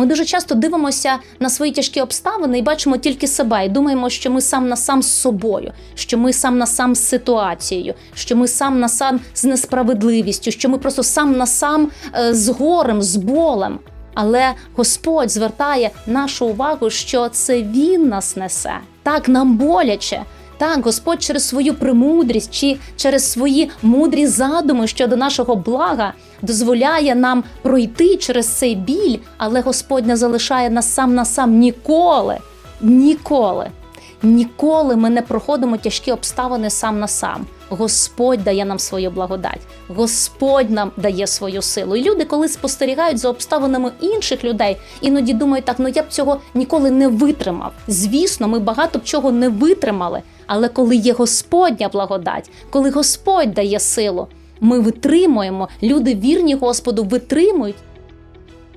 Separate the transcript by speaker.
Speaker 1: Ми дуже часто дивимося на свої тяжкі обставини і бачимо тільки себе, і думаємо, що ми сам на сам з собою, що ми сам на сам з ситуацією, що ми сам на сам з несправедливістю, що ми просто сам на сам е, з горем, з болем. Але Господь звертає нашу увагу, що це Він нас несе. Так нам боляче. Так, Господь через свою премудрість чи через свої мудрі задуми щодо нашого блага дозволяє нам пройти через цей біль, але Господь не залишає нас сам на сам ніколи. Ніколи. Ніколи ми не проходимо тяжкі обставини сам на сам. Господь дає нам свою благодать, Господь нам дає свою силу. І люди, коли спостерігають за обставинами інших людей, іноді думають, так ну я б цього ніколи не витримав. Звісно, ми багато б чого не витримали. Але коли є Господня благодать, коли Господь дає силу, ми витримуємо, люди вірні Господу витримують